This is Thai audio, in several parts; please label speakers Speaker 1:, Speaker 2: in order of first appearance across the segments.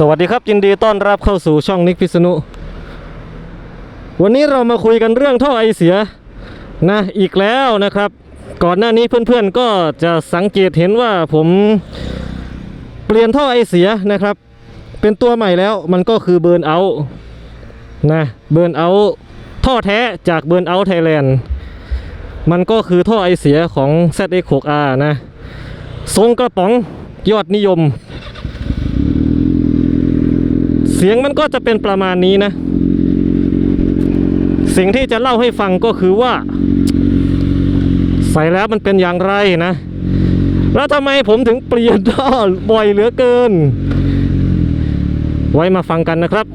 Speaker 1: สวัสดีครับยินดีต้อนรับเข้าสู่ช่องนิกพิษณุวันนี้เรามาคุยกันเรื่องท่อไอเสียนะอีกแล้วนะครับ ก่อนหน้านี้เพื่อนๆก็จะสังเกตเห็นว่าผมเปลี่ยนท่อไอเสียนะครับ เป็นตัวใหม่แล้วมันก็คือเบิร์นเอาท์นะเบิร์นเอาท์ท่อแท้จากเบิร์นเอาท์ไทยแลนด์มันก็คือท่อไอเสียของ ZX6R นะทรงกระป๋องยอดนิยม เสียงมันก็จะเป็นประมาณนี้นะ สิ่งที่จะเล่าให้ฟังก็คือว่า ใส่แล้วมันเป็นอย่างไรนะ แล้วทำไมผมถึงเปลี่ยนท่อบ่อยเหลือเกิน ไว้มาฟังกันนะครับ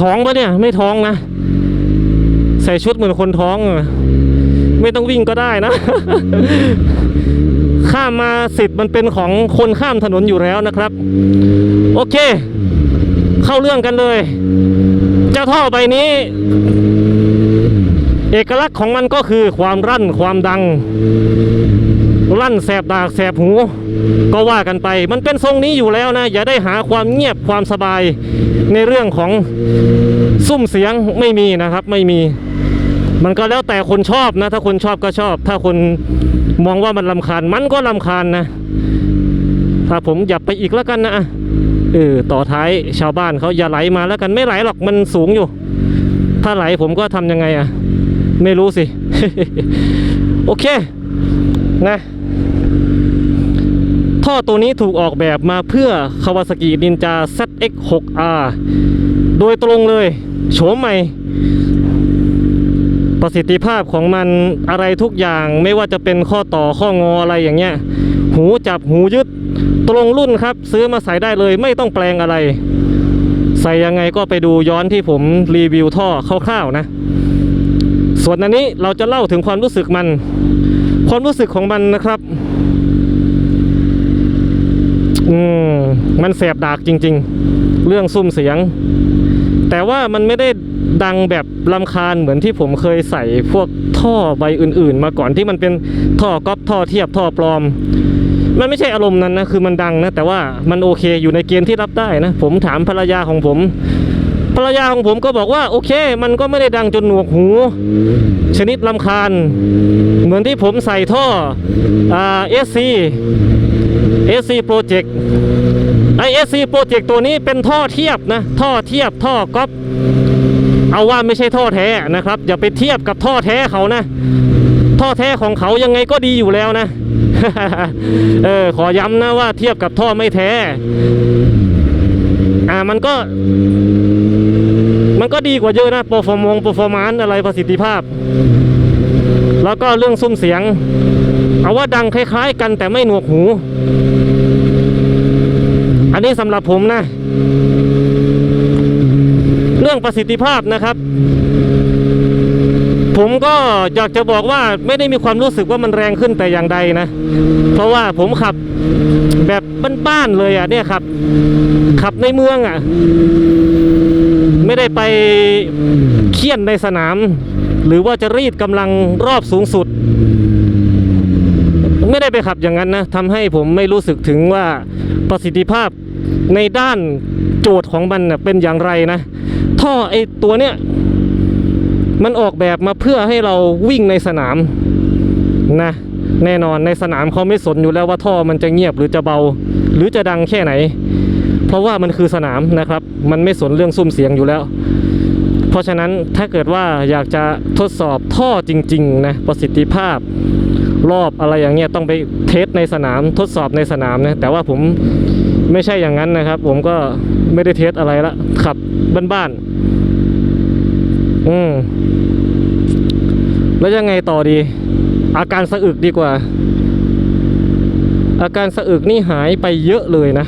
Speaker 1: ท้องปะเนี่ยไม่ท้องนะ ใส่ชุดเหมือนคนท้อง ไม่ต้องวิ่งก็ได้นะ ข้ามมาสิทธิ์มันเป็นของคนข้ามถนนอยู่แล้วนะครับ โอเค เข้าเรื่องกันเลย เจ้าท่อใบนี้ เอกลักษณ์ของมันก็คือความรั่นความดัง รั่นแสบดากแสบหู ก็ว่ากันไป มันเป็นทรงนี้อยู่แล้วนะ อย่าได้หาความเงียบความสบายในเรื่องของซุ้มเสียงไม่มีนะครับ ไม่มี มันก็แล้วแต่คนชอบนะ ถ้าคนชอบก็ชอบ ถ้าคน มองว่ามันลำคาญมันก็ลำคาญนะ ถ้าผมอย่าไปอีกแล้วกันนะอะเออต่อท้ายชาวบ้านเขาอย่าไหลมาแล้วกันไม่ไหลหรอกมันสูงอยู่ ถ้าไหลผมก็ทำยังไงอะไม่รู้สิ โอเค นะ ท่อตัวนี้ถูกออกแบบมาเพื่อ Kawasaki Ninja ZX6R โดยตรงเลย โฉมใหม่ ประสิทธิภาพของมันอะไรทุกอย่างไม่ว่าจะเป็นข้อต่อข้องออะไรอย่างเงี้ย หูจับหูยึดตรงรุ่นครับ ซื้อมาใส่ได้เลยไม่ต้องแปลงอะไร ใส่ยังไงก็ไปดูย้อนที่ผมรีวิวท่อคร่าวๆนะ ส่วนอันนี้เราจะเล่าถึงความรู้สึกมัน ความรู้สึกของมันนะครับ อืมมันแสบดากจริง ๆ เรื่องซุ้มเสียง แต่ว่ามันไม่ได้ ดังแบบลำคาญเหมือนที่ผมเคยใส่พวกท่อใบอื่น ๆ มาก่อนที่มันเป็นท่อก๊อปท่อเทียบท่อปลอม มันไม่ใช่อารมณ์นั้นนะคือมันดังนะแต่ว่ามันโอเคอยู่ในเกณฑ์ที่รับได้นะ ผมถามภรรยาของผม ภรรยาของผมก็บอกว่าโอเค มันก็ไม่ได้ดังจนหนวกหู ชนิดลำคาญ เหมือนที่ผมใส่ท่ออ่า SC SC Project ไอ SC Project ตัวนี้เป็นท่อเทียบนะ ท่อเทียบท่อก๊อป เอาว่าไม่ใช่ท่อแท้นะครับ อย่าไปเทียบกับท่อแท้เขานะ ท่อแท้ของเขายังไงก็ดีอยู่แล้วนะเออขอย้ำนะว่าเทียบกับท่อไม่แท้ อ่ามันก็ มันก็ดีกว่าเยอะนะโปรฟอร์มงโปรฟอร์มานอะไรประสิทธิภาพ แล้วก็เรื่องซุ้มเสียง เอาว่าดังคล้าย ๆ กันแต่ไม่หนวกหู อันนี้สำหรับผมนะ เรื่องประสิทธิภาพนะครับ ผมก็อยากจะบอกว่าไม่ได้มีความรู้สึกว่ามันแรงขึ้นแต่อย่างใดนะ เพราะว่าผมขับแบบบ้านๆเลยอะเนี่ยขับ ขับในเมืองอะ ไม่ได้ไปเคี่ยนในสนาม หรือว่าจะรีดกำลังรอบสูงสุดไม่ได้ไปขับอย่างนั้นนะทำให้ผมไม่รู้สึกถึงว่าประสิทธิภาพในด้านโจทย์ของมันเป็นอย่างไรนะ ท่อไอตัวเนี้ยมันออกแบบมาเพื่อให้เราวิ่งในสนามนะแน่นอนในสนามเขาไม่สนอยู่แล้วว่าท่อมันจะเงียบหรือจะเบา หรือจะดังแค่ไหน เพราะว่ามันคือสนามนะครับ มันไม่สนเรื่องซุ้มเสียงอยู่แล้ว เพราะฉะนั้นถ้าเกิดว่าอยากจะทดสอบท่อจริงๆนะประสิทธิภาพ รอบอะไรอย่างเงี้ยต้องไปเทสในสนามทดสอบในสนามนะแต่ว่าผม ไม่ใช่อย่างนั้นนะครับ ผมก็ไม่ได้เทสอะไรละขับบ้านๆอืมแล้วยังไงต่อดี อาการสะอึกดีกว่า อาการสะอึกนี่หายไปเยอะเลยนะ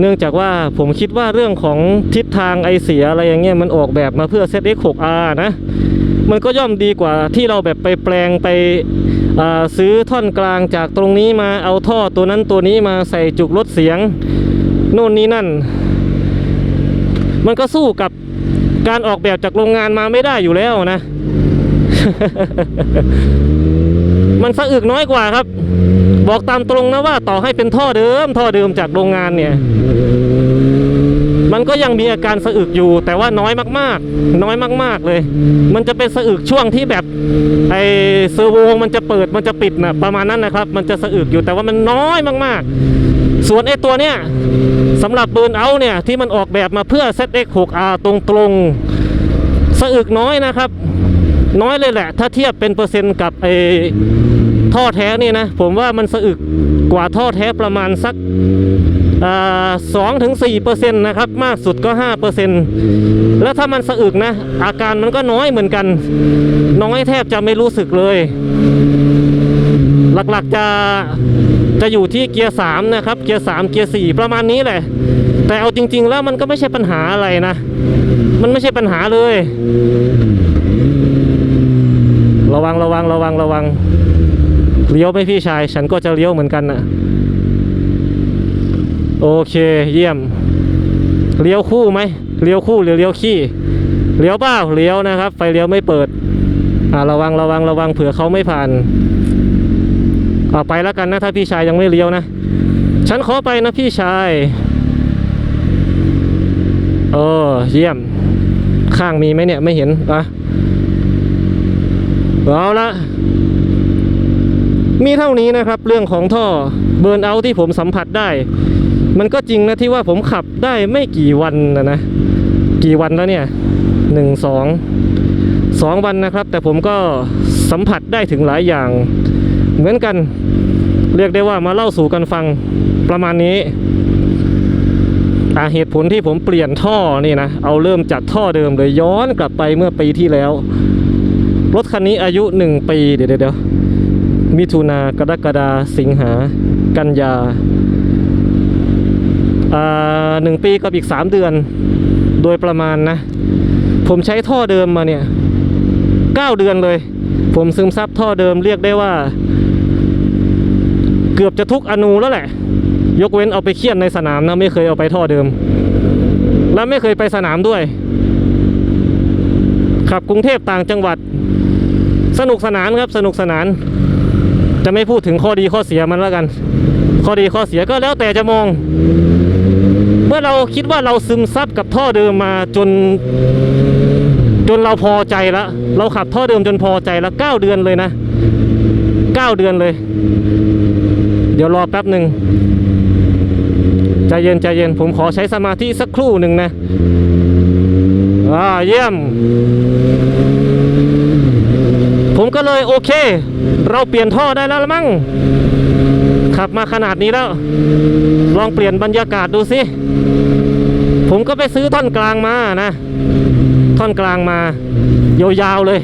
Speaker 1: เนื่องจากว่าผมคิดว่าเรื่องของทิศทางไอเสียอะไรอย่างเงี้ยมันออกแบบมาเพื่อ ZX6R นะ มันก็ย่อมดีกว่าที่เราแบบไปแปลงไป ซื้อท่อนกลางจากตรงนี้มาเอาท่อตัวนั้นตัวนี้มาใส่จุกลดเสียงโน่นนี่นั่น มันก็สู้กับการออกแบบจากโรงงานมาไม่ได้อยู่แล้วนะ มันสะอึกน้อยกว่าครับ บอกตามตรงนะว่าต่อให้เป็นท่อเดิม ท่อเดิมจากโรงงานเนี่ย มันก็ยังมีอาการสะอึกอยู่ แต่ว่าน้อยมากๆ น้อยมาก ๆเลย มันจะเป็นสะอึกช่วงที่แบบไอเซอร์โวมันจะเปิดมันจะปิดนะประมาณนั้นนะครับ มันจะสะอึกอยู่แต่ว่ามันน้อยมากๆ ส่วนไอตัวเนี้ยสำหรับเบิร์นเอาเนี่ยที่มันออกแบบมาเพื่อ ZX6R ตรงๆสะอึกน้อยนะครับ น้อยเลยแหละ ถ้าเทียบเป็นเปอร์เซ็นต์กับไอท่อแท้นี่นะ ผมว่ามันสะอึกกว่าท่อแท้ประมาณสัก สองถึงสี่เปอร์เซ็นต์นะครับ มากสุดก็ห้าเปอร์เซ็นต์แล้วถ้ามันสะอึกนะ อาการมันก็น้อยเหมือนกัน น้อยแทบจะไม่รู้สึกเลย หลักๆจะจะอยู่ที่เกียร์สามนะครับ เกียร์สามเกียร์สี่ประมาณนี้แหละ แต่เอาจริง ๆ แล้วมันก็ไม่ใช่ปัญหาอะไรนะ มันไม่ใช่ปัญหาเลย ระวังระวังระวังระวังเลี้ยวไหมพี่ชาย ฉันก็จะเลี้ยวเหมือนกันนะ โอเคเยี่ยม เลี้ยวคู่ไหมเลี้ยวคู่หรือเลี้ยวขี้เลี้ยวเปล่าเลี้ยวนะครับ ไฟเลี้ยวไม่เปิดอ่าระวังระวังระวังเผื่อเขาไม่ผ่านเอาไปแล้วกันนะถ้าพี่ชายยังไม่เลี้ยวนะฉันขอไปนะพี่ชายเออเยี่ยม ข้างมีไหมเนี่ยไม่เห็นอะเอาละมีเท่านี้นะครับ เรื่องของท่อเบิร์นเอาที่ผมสัมผัสได้ มันก็จริงนะที่ว่าผมขับได้ไม่กี่วันนะนะ กี่วันแล้วเนี่ยหนึ่งสองสองวันนะครับ แต่ผมก็สัมผัสได้ถึงหลายอย่าง เหมือนกันเรียกได้ว่ามาเล่าสู่กันฟังประมาณนี้อาเหตุผลที่ผมเปลี่ยนท่อนี่นะ เอาเริ่มจากท่อเดิมเลยย้อนกลับไปเมื่อปีที่แล้ว รถคันนี้อายุหนึ่งปี เดี๋ยวเดี๋ยวมิถุนากรกฎาสิงหา กันยาอ่า หนึ่งปีกับอีกสามเดือน โดยประมาณนะ ผมใช้ท่อเดิมมาเนี่ยเก้าเดือนเลย ผมซึมซับท่อเดิมเรียกได้ว่า เกือบจะทุกอนูแล้วแหละ ยกเว้นเอาไปเคี่ยนในสนามนะ ไม่เคยเอาไปท่อเดิม และไม่เคยไปสนามด้วย ขับกรุงเทพต่างจังหวัด สนุกสนานครับ สนุกสนาน จะไม่พูดถึงข้อดีข้อเสียมันแล้วกัน ข้อดีข้อเสียก็แล้วแต่จะมอง เมื่อเราคิดว่าเราซึมซับกับท่อเดิมมาจน จนเราพอใจแล้วเราขับท่อเดิมจนพอใจแล้วเก้าเดือนเลยนะเก้าเดือนเลย เดี๋ยวรอแป๊บหนึ่งใจเย็นใจเย็นผมขอใช้สมาธิสักครู่หนึ่งนะอ่าเยี่ยม ผมก็เลยโอเค เราเปลี่ยนท่อได้แล้วละมั้ง ขับมาขนาดนี้แล้ว ลองเปลี่ยนบรรยากาศดูสิ ผมก็ไปซื้อท่อนกลางมานะ ท่อนกลางมายาวๆเลย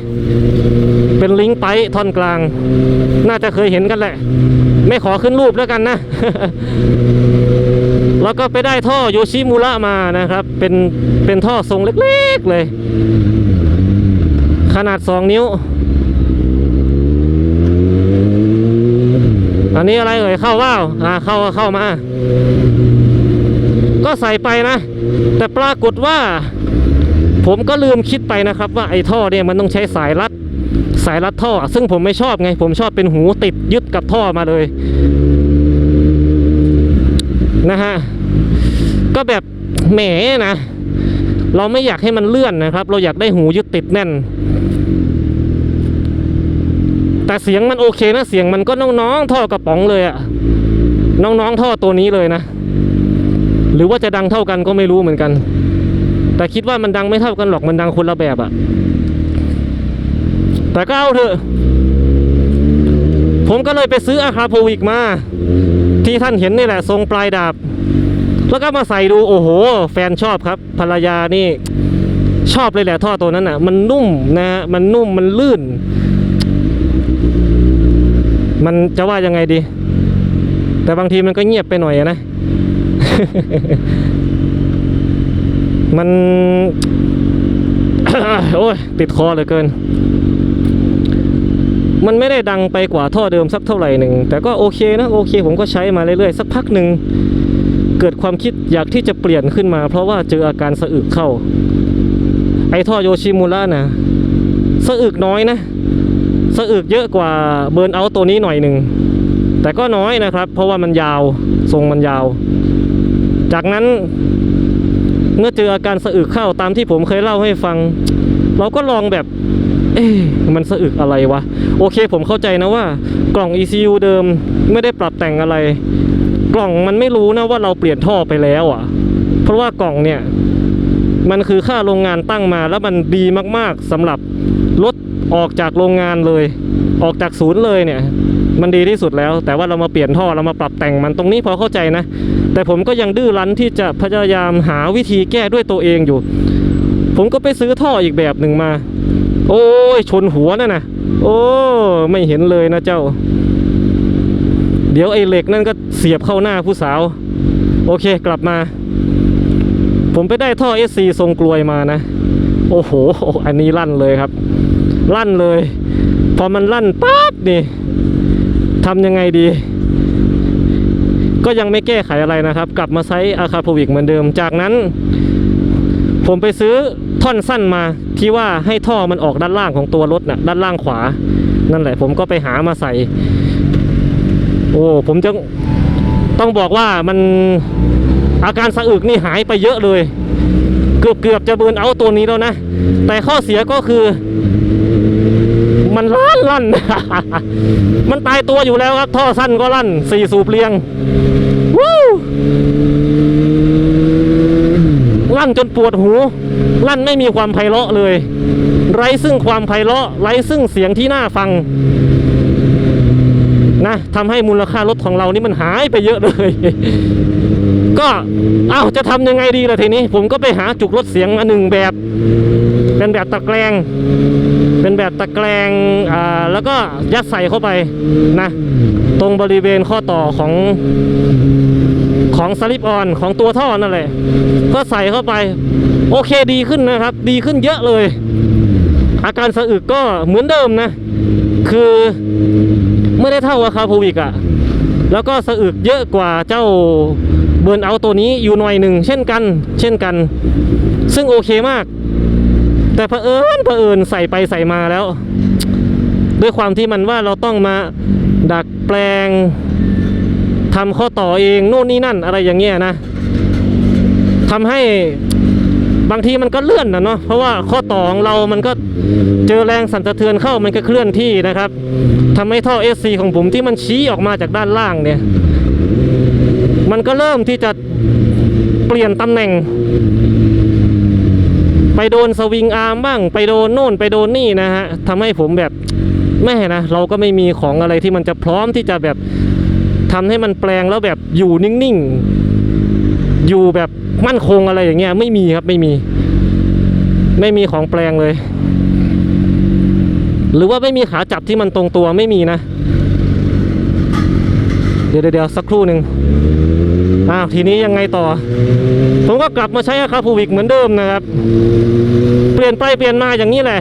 Speaker 1: เป็นลิงก์ไปท่อนกลาง น่าจะเคยเห็นกันแหละ ไม่ขอขึ้นรูปแล้วกันนะ แล้วก็ไปได้ท่อโยชิมุระมานะครับ เป็นเป็นท่อทรงเล็กๆเลย ขนาด 2 นิ้ว อันนี้อะไรเอ่ยเข้าว่าวอ่าเข้าเข้ามา ก็ใส่ไปนะ แต่ปรากฏว่า ผมก็ลืมคิดไปนะครับ ว่าไอ้ท่อเนี่ยมันต้องใช้สายรัดสายรัดท่อ ซึ่งผมไม่ชอบไง ผมชอบเป็นหูติดยึดกับท่อมาเลย นะฮะ ก็แบบแหมนะ เราไม่อยากให้มันเลื่อนนะครับ เราอยากได้หูยึดติดแน่น แต่เสียงมันโอเคนะเสียงมันก็น้องๆท่อกระป๋องเลยอะน้องๆท่อตัวนี้เลยนะ หรือว่าจะดังเท่ากันก็ไม่รู้เหมือนกัน แต่คิดว่ามันดังไม่เท่ากันหรอกมันดังคนละแบบอะแต่ก็เอาเถอะ ผมก็เลยไปซื้ออาคาโพวิกมา ที่ท่านเห็นนี่แหละ ทรงปลายดาบ แล้วก็มาใส่ดูโอ้โห แฟนชอบครับ ภรรยานี่ชอบเลยแหละท่อตัวนั้นอะ มันนุ่มนะ มันนุ่มมันลื่น มันจะว่ายังไงดี แต่บางทีมันก็เงียบไปหน่อยนะ มันโอ้ยติดคอเหลือเกิน มันไม่ได้ดังไปกว่าท่อเดิมสักเท่าไหร่หนึ่ง แต่ก็โอเคนะโอเค ผมก็ใช้มาเรื่อยๆ สักพักหนึ่งเกิดความคิดอยากที่จะเปลี่ยนขึ้นมา เพราะว่าเจออาการสะอึกเข้า ไอ้ท่อโยชิมุระนะสะอึกน้อยนะ สะอึกเยอะกว่าเบิร์นเอาตัวนี้หน่อยหนึ่งแต่ก็น้อยนะครับ เพราะว่ามันยาวทรงมันยาว จากนั้นเมื่อเจออาการสะอึกเข้าตามที่ผมเคยเล่าให้ฟัง เราก็ลองแบบ เอ๊มันสะอึกอะไรวะ โอเคผมเข้าใจนะว่า กล่อง ECU เดิมไม่ได้ปรับแต่งอะไร กล่องมันไม่รู้นะว่าเราเปลี่ยนท่อไปแล้วอะ เพราะว่ากล่องเนี่ย มันคือค่าโรงงานตั้งมาแล้วมันดีมากๆสำหรับรถ ออกจากโรงงานเลย ออกจากศูนย์เลยเนี่ย มันดีที่สุดแล้ว แต่ว่าเรามาเปลี่ยนท่อเรามาปรับแต่งมันตรงนี้พอเข้าใจนะ แต่ผมก็ยังดื้อรั้นที่จะพยายามหาวิธีแก้ด้วยตัวเองอยู่ ผมก็ไปซื้อท่ออีกแบบหนึ่งมา โอ้ยชนหัวนั่นนะโอ้ไม่เห็นเลยนะเจ้า เดี๋ยวไอ้เหล็กนั่นก็เสียบเข้าหน้าผู้สาว โอเคกลับมา ผมไปได้ท่อ SC ทรงกลวยมานะ โอ้โห อันนี้ลั่นเลยครับ ลั่นเลย พอมันลั่นปั๊บนี่ทำยังไงดี ก็ยังไม่แก้ไขอะไรนะครับ กลับมาใช้อาคาโพวิกเหมือนเดิม จากนั้น ผมไปซื้อท่อนสั้นมาที่ว่าให้ท่อมันออกด้านล่างของตัวรถนะ่ะด้านล่างขวา นั่นแหละ ผมก็ไปหามาใส่ โอ้ผมจะต้องบอกว่ามันอาการสะอึกนี่หายไปเยอะเลย เกือบเกือบจะเบิร์นเอาตัวนี้แล้วนะ แต่ข้อเสียก็คือ ลั่นลั่น มันตายตัวอยู่แล้วครับ ท่อสั้นก็ลั่นสี่สูบเรียงวู้ลั่นจนปวดหู ลั่นไม่มีความไพเราะเลย ไร้ซึ่งความไพเราะ ไร้ซึ่งเสียงที่น่าฟัง นะทำให้มูลค่ารถของเรานี่มันหายไปเยอะเลย ก็ เอ้าจะทำยังไงดีล่ะทีนี้ ผมก็ไปหาจุกรถเสียงอันหนึ่งแบบ เป็นแบบตะแกรง เป็นแบบตะแกรงอ่าแล้วก็ยัดใส่เข้าไปนะ ตรงบริเวณข้อต่อของของสลิปออนของตัวท่อนั่นแหละ ก็ใส่เข้าไป โอเคดีขึ้นนะครับ ดีขึ้นเยอะเลย อาการสะอึกก็เหมือนเดิมนะ คือไม่ได้เท่ากับคาโพวิกอะแล้วก็สะอึกเยอะกว่าเจ้าเบิร์นเอาตัวนี้อยู่หน่อยหนึ่งเช่นกัน เช่นกัน ซึ่งโอเคมาก แต่เผอิญเผอิญใส่ไปใส่มาแล้ว ด้วยความที่มันว่าเราต้องมาดัดแปลงทำข้อต่อเองโน่นนี่นั่นอะไรอย่างเงี้ยนะทำให้บางทีมันก็เลื่อนนะเนาะเพราะว่าข้อต่อของเรามันก็เจอแรงสั่นสะเทือนเข้ามันก็เคลื่อนที่นะครับทำให้ท่อ SC ของผมที่มันชี้ออกมาจากด้านล่างเนี่ย มันก็เริ่มที่จะเปลี่ยนตำแหน่ง ไปโดนสวิงอาร์มบ้าง ไปโดนโน่นไปโดนนี่นะฮะทำให้ผมแบบแม่นะ เราก็ไม่มีของอะไรที่มันจะพร้อมที่จะแบบทำให้มันแปลงแล้วแบบอยู่นิ่งๆ อยู่แบบมั่นคงอะไรอย่างเงี้ยไม่มีครับไม่มี ไม่มีของแปลงเลย หรือว่าไม่มีขาจับที่มันตรงตัวไม่มีนะ ดี๋ยวเดี๋ยวสักครู่หนึ่งอ้าวทีนี้ยังไงต่อ ผมก็กลับมาใช้คาคาพูวิกเหมือนเดิมนะครับ เปลี่ยนไปเปลี่ยนมาอย่างนี้แหละ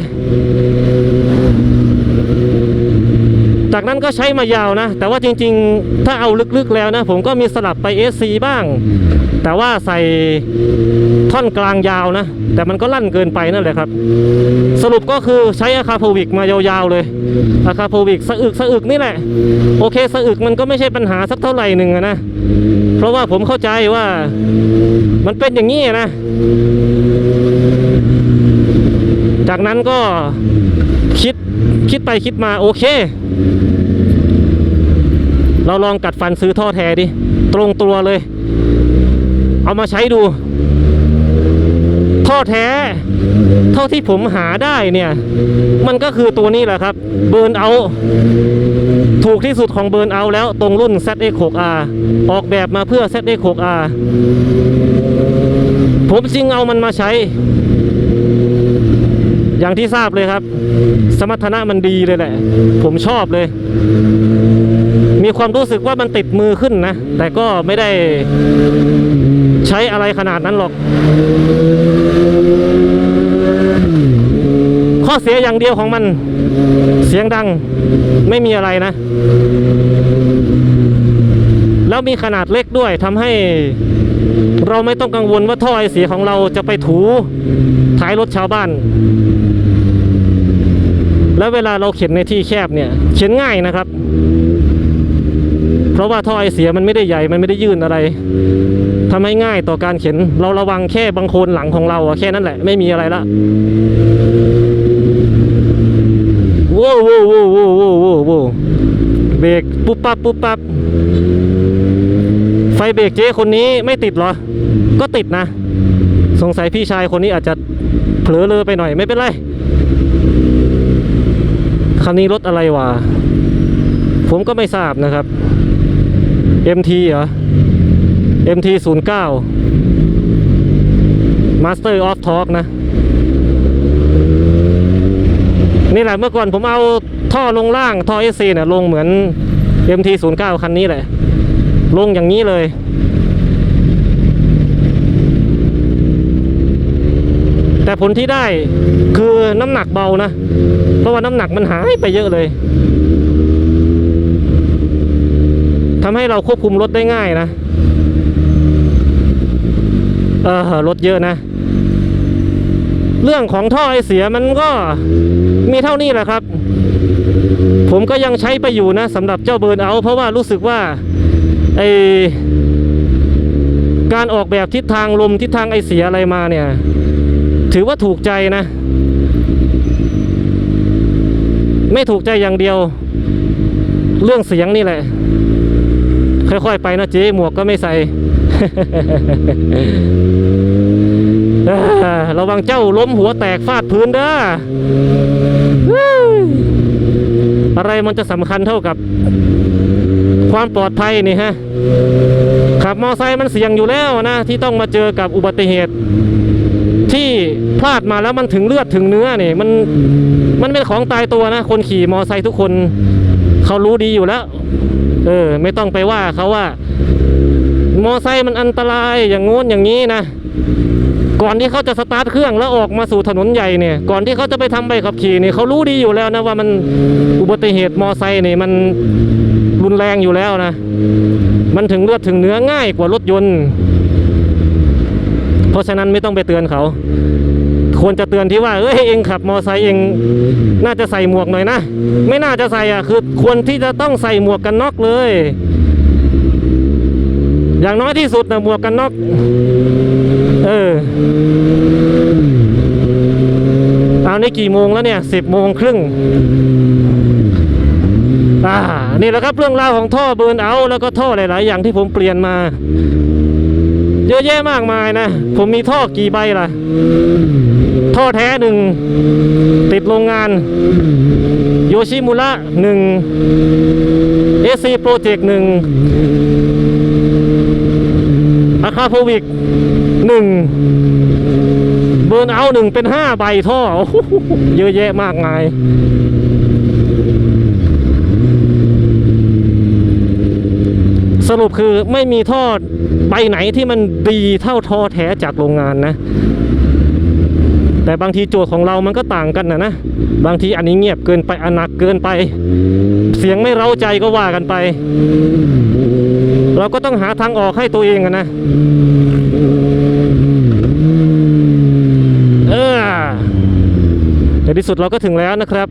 Speaker 1: จากนั้นก็ใช้มายาวนะ แต่ว่าจริง ๆ ถ้าเอาลึกๆแล้วนะ ผมก็มีสลับไป SC บ้าง แต่ว่าใส่ท่อนกลางยาวนะ แต่มันก็ลั่นเกินไปนั่นแหละครับ สรุปก็คือใช้อาคาโพวิกมายาวๆเลยอาคาโพวิกสะอึกสะอึกนี่แหละ โอเคสะอึกมันก็ไม่ใช่ปัญหาสักเท่าไหร่หนึ่งนะ เพราะว่าผมเข้าใจว่ามันเป็นอย่างนี้นะ จากนั้นก็คิดคิดไปคิดมาโอเค เราลองกัดฟันซื้อท่อแท้ดิ ตรงตัวเลย เอามาใช้ดู ท่อแท้ เท่าที่ผมหาได้เนี่ย มันก็คือตัวนี้แหละครับ เบิร์นเอา ถูกที่สุดของเบิร์นเอาแล้วตรงรุ่น ZX6R ออกแบบมาเพื่อ ZX6R ผมจึงเอามันมาใช้ อย่างที่ทราบเลยครับ สมรรถนะมันดีเลยแหละ ผมชอบเลยมีความรู้สึกว่ามันติดมือขึ้นนะ แต่ก็ไม่ได้ ช้อะไรขนาดนั้นหรอก ข้อเสียอย่างเดียวของมัน เสียงดังไม่มีอะไรนะ แล้วมีขนาดเล็กด้วยทำให้เราไม่ต้องกังวลว่าท่อไอเสียของเราจะไปถูท้ายรถชาวบ้าน แล้วเวลาเราเข็นในที่แคบเนี่ย เข็นง่ายนะครับ เพราะว่าท่อไอเสียมันไม่ได้ใหญ่ มันไม่ได้ยื่นอะไร ทำให้ง่ายต่อการเข็น เราระวังแค่บางโคนหลังของเราอะแค่นั้นแหละ ไม่มีอะไรละว้วว้วโว้วว้วโว้วโว้วโว้วเบรกปุ๊บปั๊บปุ๊บปั๊บไฟเบรกเจ๊คนนี้ไม่ติดเหรอ ก็ติดนะ สงสัยพี่ชายคนนี้อาจจะเผลอเลอไปหน่อยไม่เป็นไรคันนี้รถอะไรวะ ผมก็ไม่ทราบนะครับ MT เหรอ MT 0 9 Master of Talk นะ นี่แหละเมื่อก่อนผมเอาท่อลงล่างท่อ SC เนี่ยลงเหมือน MT 0 9คันนี้แหละ ลงอย่างนี้เลยแต่ผลที่ได้คือน้ำหนักเบานะ เพราะว่าน้ำหนักมันหายไปเยอะเลยทำให้เราควบคุมรถได้ง่ายนะ เออรถเยอะนะ เรื่องของท่อไอเสียมันก็มีเท่านี้แหละครับ ผมก็ยังใช้ไปอยู่นะสำหรับเจ้าเบิร์นเอา เพราะว่ารู้สึกว่าไอการออกแบบทิศทางลมทิศทางไอเสียอะไรมาเนี่ย ถือว่าถูกใจนะ ไม่ถูกใจอย่างเดียว เรื่องเสียงนี่แหละ ค่อยๆไปนะเจ๊หมวกก็ไม่ใส่ ระวังเจ้าล้มหัวแตกฟาดพื้นเด้ออะไรมันจะสำคัญเท่ากับ ความปลอดภัยนี่ฮะ ขับมอไซค์มันเสี่ยงอยู่แล้วนะ ที่ต้องมาเจอกับอุบัติเหตุ ที่พลาดมาแล้วมันถึงเลือดถึงเนื้อนี่มันมันเป็นของตายตัวนะ คนขี่มอไซค์ทุกคน เขารู้ดีอยู่แล้ว เออ ไม่ต้องไปว่าเขาว่า มอไซค์มันอันตรายอย่างงู้นอย่างนี้นะ ก่อนที่เขาจะสตาร์ทเครื่องแล้วออกมาสู่ถนนใหญ่เนี่ย ก่อนที่เขาจะไปทำใบขับขี่เนี่ยเขารู้ดีอยู่แล้วนะว่ามันอุบัติเหตุมอไซค์เนี่ยมันรุนแรงอยู่แล้วนะ มันถึงเลือดถึงเนื้อง่ายกว่ารถยนต์ เพราะฉะนั้นไม่ต้องไปเตือนเขา ควรจะเตือนที่ว่าเอ้ยเองขับมอไซค์เองน่าจะใส่หมวกหน่อยนะ ไม่น่าจะใส่อะคือควรที่จะต้องใส่หมวกกันน็อกเลย อย่างน้อยที่สุดนะหมวกกันน็อกเออเอานี่กี่โมงแล้วเนี่ยสิบโมงครึ่งอ่านี่แหละครับเรื่องราวของท่อเบิร์นเอาแล้วก็ท่อหลาย ๆ อย่างที่ผมเปลี่ยนมา เยอะแยะมากมายนะ ผมมีท่อกี่ใบล่ะ ท่อแท้หนึ่งติดโรงงาน โยชิมุระหนึ่งเอซีโปรเจกต์หนึ่ง อาคาโพวิกหนึ่งเบิร์นเอาหนึ่งเป็นห้าใบท่อ เยอะแยะมากมายสรุปคือไม่มีท่อใบไหนที่มันดีเท่าท่อแท้จากโรงงานนะ แต่บางทีโจทย์ของเรามันก็ต่างกันนะนะ บางทีอันนี้เงียบเกินไปอันหนักเกินไป เสียงไม่เร้าใจก็ว่ากันไป เราก็ต้องหาทางออกให้ตัวเองอะนะเออในที่สุดเราก็ถึงแล้วนะครับ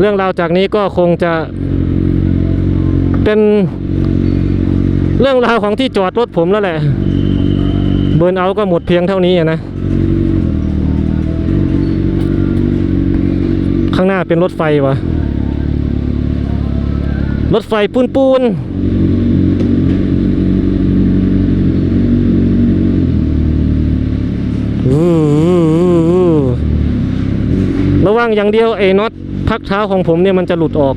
Speaker 1: เรื่องราวจากนี้ก็คงจะ เป็นเรื่องราวของที่จอดรถผมแล้วแหละ เบิร์นเอาท์ก็หมดเพียงเท่านี้อะนะข้างหน้าเป็นรถไฟวะรถไฟปูนปูนอู้ ระวังอย่างเดียวไอ้น็อตพักเท้าของผมเนี่ยมันจะหลุดออก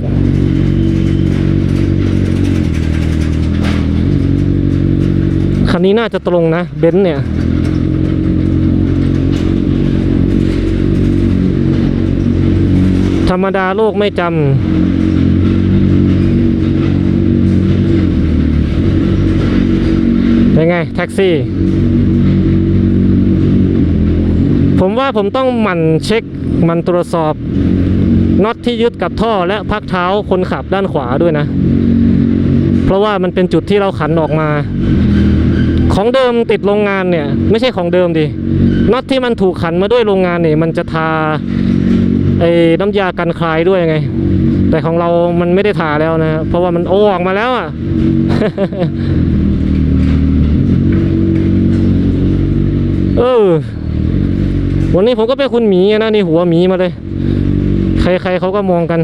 Speaker 1: คันนี้น่าจะตรงนะเบนซ์เนี่ยธรรมดาโลกไม่จำเป็นไง แท็กซี่ ผมว่าผมต้องหมั่นเช็ค มันตรวจสอบน็อตที่ยึดกับท่อและพักเท้าคนขับด้านขวาด้วยนะ เพราะว่ามันเป็นจุดที่เราขันออกมา ของเดิมติดโรงงานเนี่ย ไม่ใช่ของเดิมดิน็อตที่มันถูกขันมาด้วยโรงงานเนี่ยมันจะทาไอ้น้ำยากันคลายด้วยไง แต่ของเรามันไม่ได้ทาแล้วนะ เพราะว่ามันโอออกมาแล้วอะเออ วันนี้ผมก็เป็นคุณหมีนะนี่หัวหมีมาเลย ใครๆเขาก็มองกัน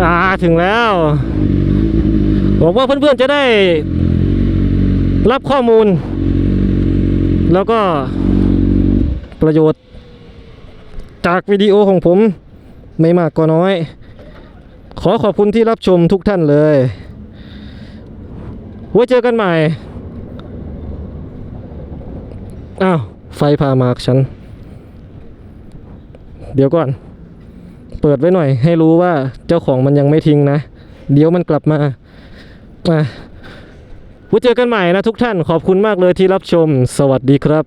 Speaker 1: อ่าถึงแล้วหวังว่าเพื่อนๆจะได้รับข้อมูล แล้วก็ประโยชน์ จากวิดีโอของผมไม่มากก็น้อย ขอขอบคุณที่รับชมทุกท่านเลย ไว้เจอกันใหม่ อ้าว ไฟพามาร์กฉัน เดี๋ยวก่อน เปิดไว้หน่อย ให้รู้ว่าเจ้าของมันยังไม่ทิ้งนะ เดี๋ยวมันกลับมาอะไว้เจอกันใหม่นะทุกท่าน ขอบคุณมากเลยที่รับชม สวัสดีครับ